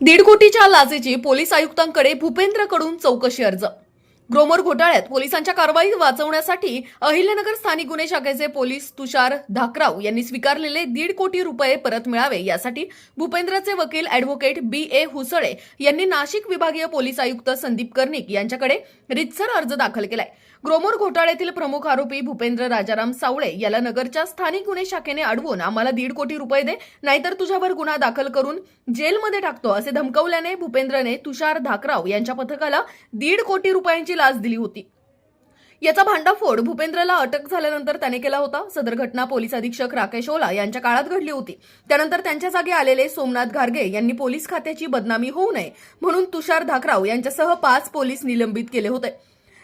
दीड कोटीच्या लाचेची पोलीस आयुक्तांकडे भूपेंद्रकडून चौकशी अर्ज ग्रोमर घोटाळ्यात पोलिसांच्या कारवाई वाचवण्यासाठी अहिल्यानगर स्थानिक गुन्हे शाखेचे पोलीस तुषार धाकराव यांनी स्वीकारलेले दीड कोटी रुपये परत मिळावे यासाठी भूपेंद्रचे वकील अॅडव्होकेट बी ए हुसळे यांनी नाशिक विभागीय पोलीस आयुक्त संदीप कर्णिक यांच्याकडे रितसर अर्ज दाखल केलाय. ग्रोमोर घोटाळ्यातील प्रमुख आरोपी भूपेंद्र राजाराम सावळे याला नगरच्या स्थानिक गुन्हे शाखेने अडवून आम्हाला दीड कोटी रुपये दे नाहीतर तुझ्यावर गुन्हा दाखल करून जेलमध्ये टाकतो असे धमकवल्याने भूपेंद्रने तुषार धाकराव यांच्या पथकाला दीड कोटी रुपयांची लाच दिली होती. याचा भांडाफोड भूपेंद्रला अटक झाल्यानंतर त्याने केला होता. सदर घटना पोलीस अधीक्षक राकेश ओला यांच्या काळात घडली होती. त्यानंतर त्यांच्या जागी आलेले सोमनाथ घारगे यांनी पोलीस खात्याची बदनामी होऊ नये म्हणून तुषार धाकराव यांच्यासह पाच पोलीस निलंबित केले होते.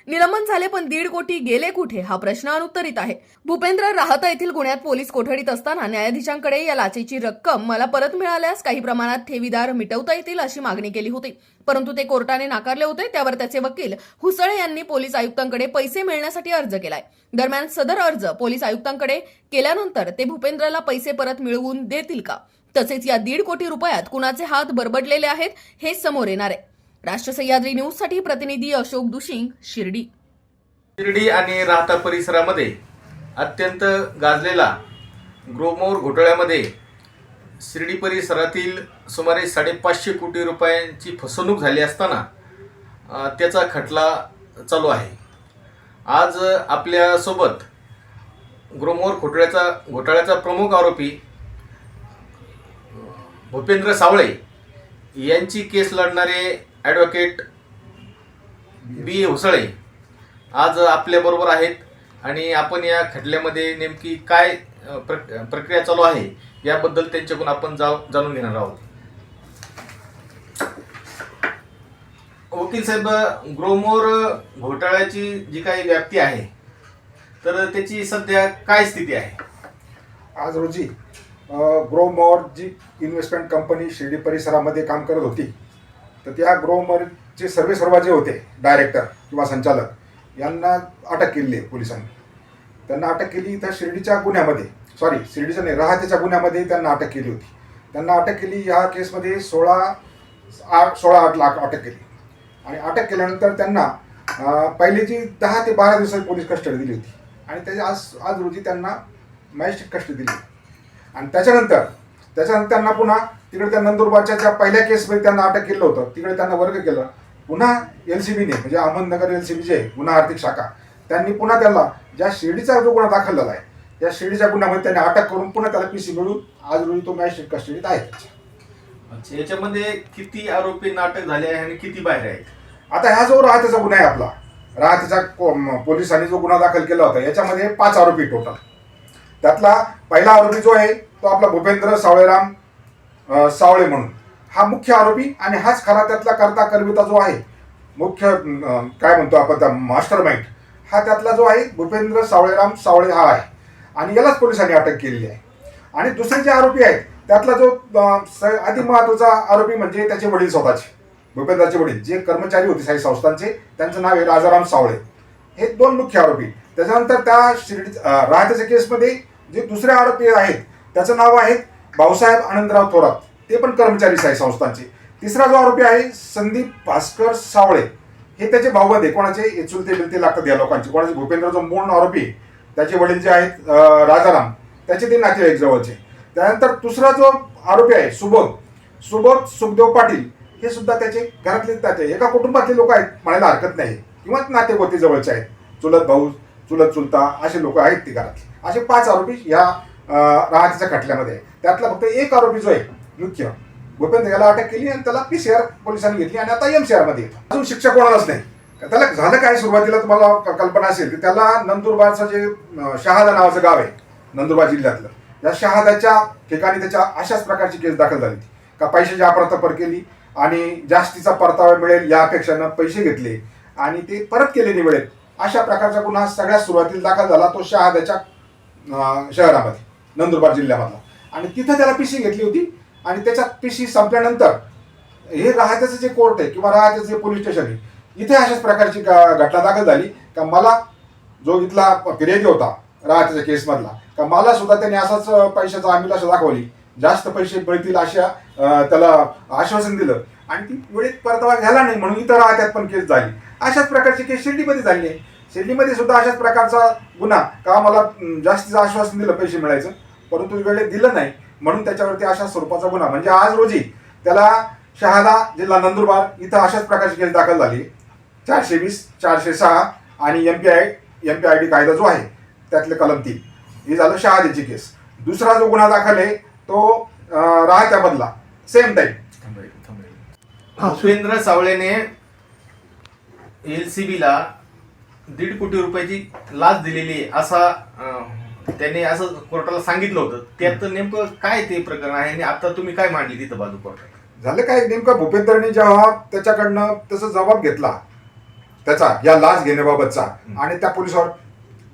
निलंबन झाले पण दीड कोटी गेले कुठे? हा प्रश्न अनुत्तरित आहे. भूपेंद्र राहता येथील गुन्ह्यात पोलीस कोठडीत असताना न्यायाधीशांकडे या लाचेची रक्कम मला परत मिळाल्यास काही प्रमाणात ठेवीदार मिटवता येतील अशी मागणी केली होती. परंतु ते कोर्टाने नाकारले होते त्यावर त्याचे वकील हुसळे यांनी पोलीस आयुक्तांकडे पैसे मिळण्यासाठी अर्ज केलाय. दरम्यान सदर अर्ज पोलीस आयुक्तांकडे केल्यानंतर ते भूपेंद्रला पैसे परत मिळवून देतील का? तसेच या दीड कोटी रुपयात कुणाचे हात बरबडलेले आहेत हे समोर येणार आहे. राष्ट्र सह्याद्री न्यूजसाठी प्रतिनिधी अशोक दुशिंग शिर्डी. शिर्डी आणि राहता परिसरामध्ये अत्यंत गाजलेला ग्रोमोर घोटाळ्यामध्ये शिर्डी परिसरातील सुमारे साडेपाचशे कोटी रुपयांची फसवणूक झाली असताना त्याचा खटला चालू आहे. आज आपल्यासोबत ग्रोमोर घोटाळ्याचा घोटाळ्याचा प्रमुख आरोपी भूपेंद्र सावळे यांची केस लढणारे ॲडव्होकेट बी हुसळे. आज आपल्याबरोबर आहेत आणि आपण या खटल्यामध्ये नेमकी काय प्र प्रक प्रक्रिया चालू आहे याबद्दल त्यांच्याकडून आपण जाव जाणून घेणार आहोत. वकील साहेब ग्रोमोर घोटाळ्याची जी काही व्याप्ती आहे तर त्याची सध्या काय स्थिती आहे? आज रोजी Growmore G investment company Shirdi परिसरामध्ये काम करत होती तर त्या ग्रोमरचे सर्वे सर्व जे होते डायरेक्टर किंवा संचालक यांना अटक केलेली आहे पोलिसांनी. त्यांना अटक केली तर शिर्डीच्या गुन्ह्यामध्ये सॉरी शिर्डीच्या नाही राहतेच्या गुन्ह्यामध्ये त्यांना अटक केली होती. त्यांना अटक केली या केसमध्ये सोळा आठ सोळा आठ लाख अटक केली. आणि अटक केल्यानंतर त्यांना पहिले जी दहा ते बारा दिवसात पोलीस कस्टडी दिली होती. आणि त्याच्या आज आज रोजी त्यांना मॅजिस्ट्रेट कस्टडी दिली. आणि त्याच्यानंतर त्याच्यानंतर त्यांना पुन्हा तिकडे त्या नंदुरबारच्या ज्या पहिल्या केसमध्ये त्यांना अटक केलं होतं तिकडे त्यांना वर्ग केलं. पुन्हा एल सी बीने म्हणजे Ahmednagar L C B J गुन्हा आर्थिक शाखा त्यांनी पुन्हा त्याला ज्या शिर्डीचा जो गुन्हा दाखल झाला आहे त्या शिर्डीच्या गुन्ह्यामध्ये त्यांनी अटक करून पुन्हा त्याला पी सी मिळून आज रोजी तो मॅजिस्ट्रेट कस्टडीत आहे. याच्यामध्ये किती आरोपी नाटक झाले आहे आणि किती बाहेर आहेत? आता हा जो राहतेचा गुन्हा आहे आपला राहतेचा पोलिसांनी जो गुन्हा दाखल केला होता याच्यामध्ये पाच आरोपी टोटल त्यातला पहिला आरोपी जो आहे तो आपला भूपेंद्र सावळेराम सावळे म्हणून. हा मुख्य आरोपी आणि हाच खरा त्यातला करता करविता जो आहे मुख्य काय म्हणतो आपण त्या मास्टर माइंड हा त्यातला जो आहे भूपेंद्र सावळेराम सावळे हा आहे. आणि यालाच पोलिसांनी अटक केलेली आहे. आणि दुसरे जे आरोपी आहेत त्यातला जो स- अति महत्त्वाचा आरोपी म्हणजे त्याचे वडील स्वतःचे भूपेंद्राचे वडील जे कर्मचारी होते साई संस्थांचे त्यांचं नाव आहे राजाराम सावळे. हे दोन मुख्य आरोपी. त्याच्यानंतर त्या शिर्डी राहत्याच्या केसमध्ये जे दुसरे आरोपी आहेत त्याचं नाव आहे भाऊसाहेब आनंदराव थोरात. ते पण कर्मचारीच आहे संस्थांचे. तिसरा जो आरोपी आहे संदीप भास्कर सावळे. हे त्याचे भाऊबंद आहे कोणाचे? चुलते बिलते लागतात या लोकांचे. कोणाचे? भूपेंद्र जो मूळ आरोपी त्याचे वडील जे आहेत राजाराम त्याचे ते नातेवाईक जवळचे. त्यानंतर दुसरा जो आरोपी आहे सुबोध. सुबोध सुखदेव पाटील हे सुद्धा त्याचे घरातले त्याचे एका कुटुंबातले लोक आहेत म्हणायला हरकत नाही. किंवा नातेगोते जवळचे आहेत. चुलत भाऊ चुलत चुलता असे लोक आहेत ती घरातले. असे पाच आरोपी या राहतीच्या खटल्यामध्ये. त्यातला फक्त एक आरोपी जो आहे मुख्य भूपेंद्र याला अटक केली आणि त्याला पी सी पोलिसांनी घेतली आणि आता एम सी येतो. अजून शिक्षा कोणालाच नाही. त्याला झालं काय सुरुवातीला तुम्हाला क- कल्पना असेल की त्याला नंदुरबारचं जे शहादा नावाचं गाव आहे नंदुरबार जिल्ह्यातलं या शहादाच्या ठिकाणी त्याच्या अशाच प्रकारची केस दाखल झाली होती. का पैशाची अपरातपर केली आणि जास्तीचा परतावा मिळेल या अपेक्षानं पैसे घेतले आणि ते परत केले नाही मिळेल अशा प्रकारचा गुन्हा सगळ्यात सुरुवातीला दाखल झाला तो शहादाच्या शहरामध्ये. नंदुरबार जिल्ह्यामधला आणि तिथं त्याला पिशी घेतली होती. आणि त्याच्यात पिशी संपल्यानंतर हे राहत्याचं जे कोर्ट आहे किंवा राहत्याचं जे पोलीस स्टेशन आहे इथे अशाच प्रकारची घटना दाखल झाली. का मला जो इथला फिर्यादी होता राहत्याच्या केसमधला का मला सुद्धा त्यांनी असाच पैशाचा आमिल असं दाखवली. जास्त पैसे मिळतील अशा त्याला आश्वासन दिलं. आणि ती वेळेत परतावा झाला नाही म्हणून इतर राहत्यात पण केस झाली. अशाच प्रकारची केस शिर्डीमध्ये झाली आहे. शिर्डीमध्ये सुद्धा अशाच प्रकारचा गुन्हा का मला जास्तीचं आश्वासन दिलं पैसे मिळायचं? परंतु वेळेत दिलं नाही. म्हणून त्याच्यावरती अशा स्वरूपाचा गुन्हा. म्हणजे आज रोजी त्याला शहादा जिल्हा नंदुरबार इथं अशाच प्रकारची केस दाखल झाली. चारशे वीस चारशे सहा आणि M P I M P I D कायदा जो आहे त्यातले कलम तीन. हे झालं शहादेची केस. दुसरा जो गुन्हा दाखल आहे तो राहत्या राहत्यामधला सेम टाईम सुरेंद्र सावळेने एल सी बीला दीड कोटी रुपयाची लाच दिलेली असा त्याने असं कोर्टाला सांगितलं होतं. त्यात नेमकं काय ते प्रकरण आहे आणि आता तुम्ही काय मांडली तिथं बाजू कोर्टात झालं काय? नेमकं भूपेंद्रने जेव्हा त्याच्याकडनं तसा जबाब घेतला त्याचा या लाच घेण्याबाबतचा आणि त्या पोलिसावर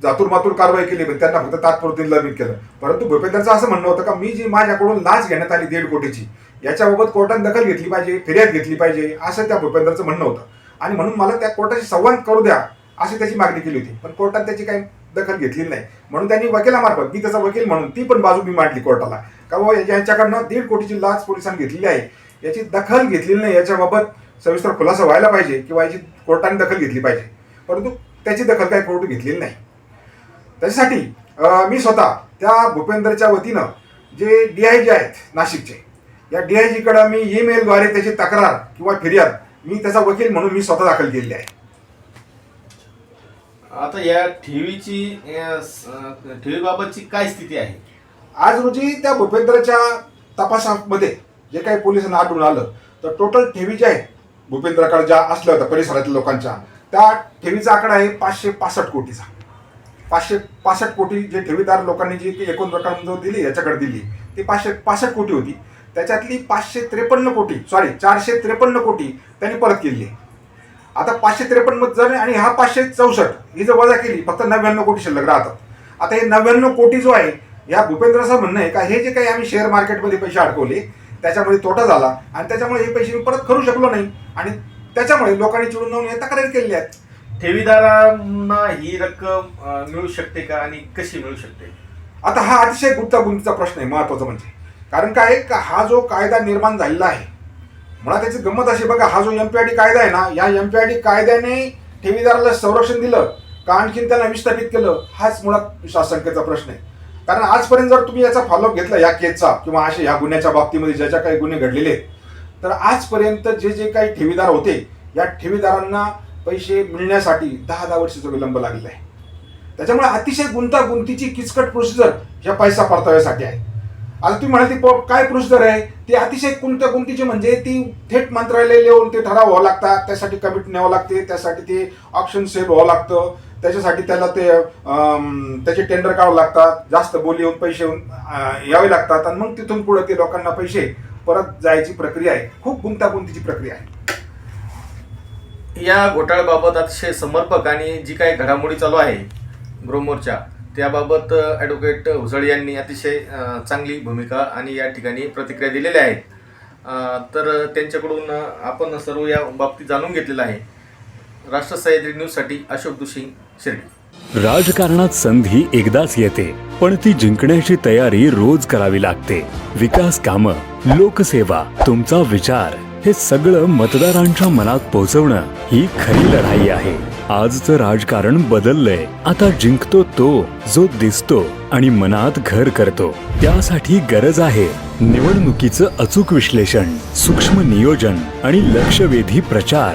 जातूर मातूर कारवाई केली पण त्यांना फक्त तात्पुरती निलंबित केलं. परंतु भूपेंद्रचं असं म्हणणं होतं का मी जी माझ्याकडून लाच घेण्यात आली दीड कोटीची याच्याबाबत कोर्टाने दखल घेतली पाहिजे फिर्याद घेतली पाहिजे असं त्या भूपेंद्रचं म्हणणं होतं. आणि म्हणून मला त्या कोर्टाशी संवाद करू द्या अशी त्याची मागणी केली होती. पण कोर्टात त्याची काही दखल घेतली नाही. म्हणून त्यांनी वकिलामार्फत मी त्याचा वकील म्हणून ती पण बाजू मी मांडली कोर्टाला. का बाबा यांच्याकडनं दीड कोटीची लाच पोलिसांनी घेतलेली आहे. याची दखल घेतलेली नाही. याच्याबाबत सविस्तर खुलासा व्हायला पाहिजे किंवा याची कोर्टाने दखल घेतली पाहिजे. परंतु त्याची दखल काही कोर्ट घेतलेली नाही. त्याच्यासाठी मी स्वतः त्या भूपेंद्रच्या वतीनं जे डी आय जी आहेत नाशिकचे या डी आय जीकडं मी ईमेलद्वारे त्याची तक्रार किंवा फिर्याद मी त्याचा वकील म्हणून मी स्वतः दाखल केलेली आहे. आता या ठेवीची ठेवीबाबतची काय स्थिती आहे? आज रोजी त्या भूपेंद्रच्या तपासामध्ये जे काही पोलिसांना आढळून आलं तर टोटल ठेवी ज्या आहेत भूपेंद्राकडे ज्या असल्या होत्या परिसरातील लोकांच्या त्या ठेवीचा आकडा आहे पाचशे पासष्ट कोटीचा. पाचशे पासष्ट कोटी जे ठेवीदार लोकांनी जी एकूण रक्कम जो दिली याच्याकडे दिली ती पाचशे पासष्ट कोटी होती. त्याच्यातली पाचशे त्रेपन्न कोटी सॉरी चारशे त्रेपन्न कोटी त्यांनी परत केली आहे. आता पाचशे त्रेपन्न जर आणि हा पाचशे चौसष्ट. ही जर वजा केली फक्त नव्याण्णव कोटी शिल्लक राहतात. आता हे नव्याण्णव कोटी जो आहे या भूपेंद्रचं म्हणणं आहे का हे जे काही आम्ही शेअर मार्केटमध्ये पैसे अडकवले त्याच्यामध्ये तोटा झाला आणि त्याच्यामुळे हे पैसे मी परत करू शकलो नाही. आणि त्याच्यामुळे लोकांनी चिडून जाऊन हे तक्रारी केलेल्या आहेत. ठेवीदारांना ही रक्कम मिळू शकते का आणि कशी मिळू शकते? आता हा अतिशय गुंतागुंतीचा प्रश्न आहे महत्त्वाचा म्हणजे. कारण काय का हा जो कायदा निर्माण झालेला आहे मुळात त्याची गंमत अशी बघा हा जो एम्पी आय डी कायदा आहे ना या एम्पी आय डी कायद्याने ठेवीदाराला संरक्षण दिलं का आणखीन त्याला विस्थापित केलं हाच मुळात शासंकेचा प्रश्न आहे. कारण आजपर्यंत जर तुम्ही याचा फॉलोअप घेतला या केसचा किंवा असे ह्या गुन्ह्याच्या बाबतीमध्ये ज्या ज्या काही गुन्हे घडलेले आहेत तर आजपर्यंत जे जे काही ठेवीदार होते या ठेवीदारांना पैसे मिळण्यासाठी दहा दहा वर्षाचा विलंब लागलेला आहे. त्याच्यामुळे अतिशय गुंतागुंतीची किचकट प्रोसिजर ह्या पैसा परताव्यासाठी आहे. आता तुम्ही म्हणाल ती प- काय प्रोसिजर आहे ती अतिशय गुंतागुंतीची म्हणजे ती थेट मंत्रालय येऊन ते ठराव व्हावं लागतात. त्यासाठी कमिटी न्यावं लागते. त्यासाठी ते ऑप्शन सेल व्हावं लागतं. त्याच्यासाठी त्याला ते त्याचे टेंडर काढावं लागतात. जास्त बोली येऊन पैसे येऊन यावे लागतात. आणि मग तिथून पुढे ते लोकांना पैसे परत जायची प्रक्रिया आहे. खूप गुंतागुंतीची प्रक्रिया आहे. या घोटाळ्याबाबत अतिशय समर्पक आणि जी काही घडामोडी चालू आहे गृहमोर्चा त्याबाबत ॲडव्होकेट हुसळ यांनी अतिशय चांगली भूमिका आणि या ठिकाणी प्रतिक्रिया दिलेल्या आहेत. तर त्यांच्याकडून आपण सर्व या बाबतीत जाणून घेतलेलं आहे. राष्ट्र सह्याद्री न्यूजसाठी अशोक दुशिंग शिर्डी. राजकारणात संधी एकदाच येते पण ती जिंकण्याची तयारी रोज करावी लागते. विकास कामं लोकसेवा तुमचा विचार हे सगळं मतदारांच्या मनात पोहोचवणं ही खरी लढाई आहे. आजचं राजकारण बदललंय. आता जिंकतो तो जो दिसतो आणि मनात घर करतो. त्यासाठी गरज आहे निवडणुकीचं अचूक विश्लेषण सूक्ष्म नियोजन आणि लक्षवेधी प्रचार.